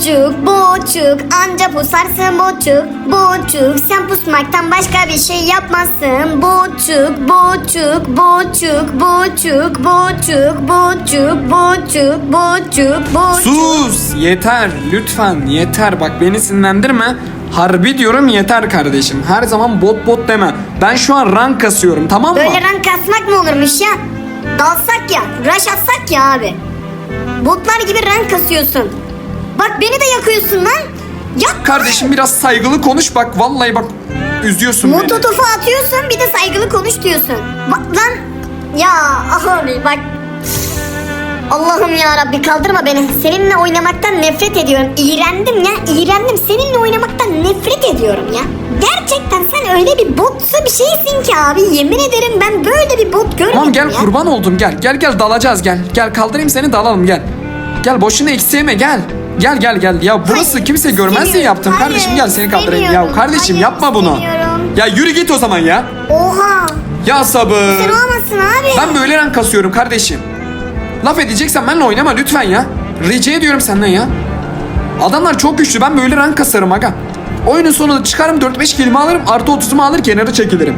Bocuk bocuk anca pusarsın bocuk Bocuk sen pusmaktan başka bir şey yapmazsın Bocuk bocuk bocuk bocuk bocuk bocuk bocuk bocuk bocuk Sus yeter lütfen yeter bak beni sinirlendirme. Harbi diyorum yeter kardeşim. Her zaman bot bot deme. Ben şu an rank kasıyorum tamam mı? Böyle rank kasmak mı olurmuş ya? Dalsak ya, rush atsak ya abi. Botlar gibi rank kasıyorsun. Bak beni de yakıyorsun lan. Yak Kardeşim biraz saygılı konuş bak vallahi bak üzüyorsun beni. Mototofu atıyorsun bir de saygılı konuş diyorsun. Bak lan. Ya abi bak. Allah'ım ya Rabbi kaldırma beni. Seninle oynamaktan nefret ediyorum. İğrendim ya. iğrendim. Seninle oynamaktan nefret ediyorum ya. Gerçekten sen öyle bir botsu bir şeysin ki abi. Yemin ederim ben böyle bir bot görmedim Tamam gel ya. kurban oldum gel. Gel gel dalacağız gel. Gel kaldırayım seni dalalım gel. Gel boşuna eksiğime gel. Gel gel gel. Ya burası Hayır, kimse görmez diye yaptım. Hayır, kardeşim gel seni kaldırayım. Ya kardeşim Hayır, yapma bunu. istemiyorum. Ya yürü git o zaman ya. Oha. Ya sabır. Sen olmasın abi. Ben böyle rank kasıyorum kardeşim. Laf edeceksen benimle oynama lütfen ya. Rica ediyorum senden ya. Adamlar çok güçlü ben böyle rank kasarım aga. Oyunun sonunda çıkarım 4-5 kelime alırım artı 30'umu alır kenara çekilirim.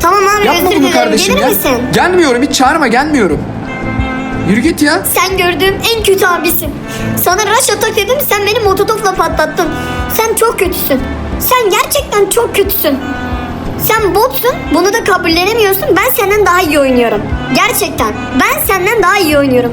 Tamam abi Yapma özür bunu dilerim. kardeşim Gelir ya. misin? Gelmiyorum hiç çağırma gelmiyorum. Yürü git ya. Sen gördüğüm en kötü abisin. Sana rush atak dedim sen beni mototopla patlattın. Sen çok kötüsün. Sen gerçekten çok kötüsün. Sen botsun bunu da kabullenemiyorsun ben senden daha iyi oynuyorum. Gerçekten ben senden daha iyi oynuyorum.